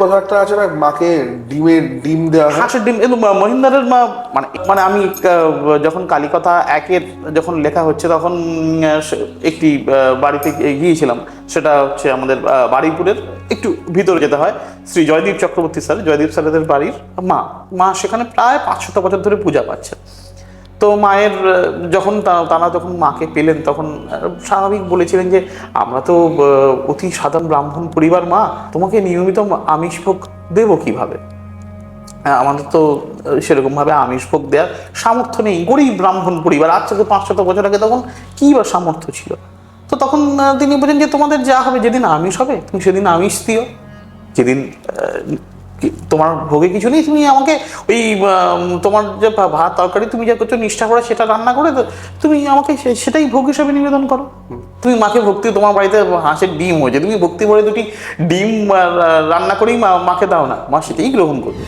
কথা একটা আছে না মাকে ডিমের ডিম দেওয়া হাঁসের ডিম কিন্তু মহিন্দারের মা মানে মানে আমি যখন কালীকথা একের যখন লেখা হচ্ছে তখন একটি বাড়িতে গিয়েছিলাম। সেটা হচ্ছে আমাদের আহ, বারুইপুরের একটু ভিতরে যেতে হয় শ্রী জয়দীপ চক্রবর্তী স্যার জয়দীপ স্যারেদের বাড়ির মা। মা সেখানে প্রায় পাঁচশত বছর ধরে পূজা পাচ্ছে তো মায়ের যখন তারা যখন মাকে পেলেন, তখন স্বাভাবিক বলেছিলেন যে, আমরা তো অতি সাধারণ ব্রাহ্মণ পরিবার মা, তোমাকে নিয়মিত আমিষ ভোগ দেবো কীভাবে? আমাদের তো সেরকম ভাবে আমিষ ভোগ দেওয়ার সামর্থ্য নেই। গরিব ব্রাহ্মণ পরিবার আজ থেকে পাঁচশত বছর আগে তখন কী বা সামর্থ্য ছিল? তো তখন তিনি বলেন যে, তোমাদের যা হবে, যেদিন আমিষ হবে, তুমি সেদিন আমিষ দিও। যেদিন তোমার ভোগে কিছু নেই? তুমি আমাকে ওই তোমার যে ভাত তরকারি তুমি যা করছ নিষ্ঠা করে সেটা রান্না করে তুমি আমাকে সেটাই ভোগ হিসাবে নিবেদন করো। তুমি মাকে ভক্তি তোমার বাড়িতে হাঁসের ডিম হয়েছে তুমি ভক্তি ভরে দুটি ডিম রান্না করেই মাকে দাও না মা সেটাই গ্রহণ করবে।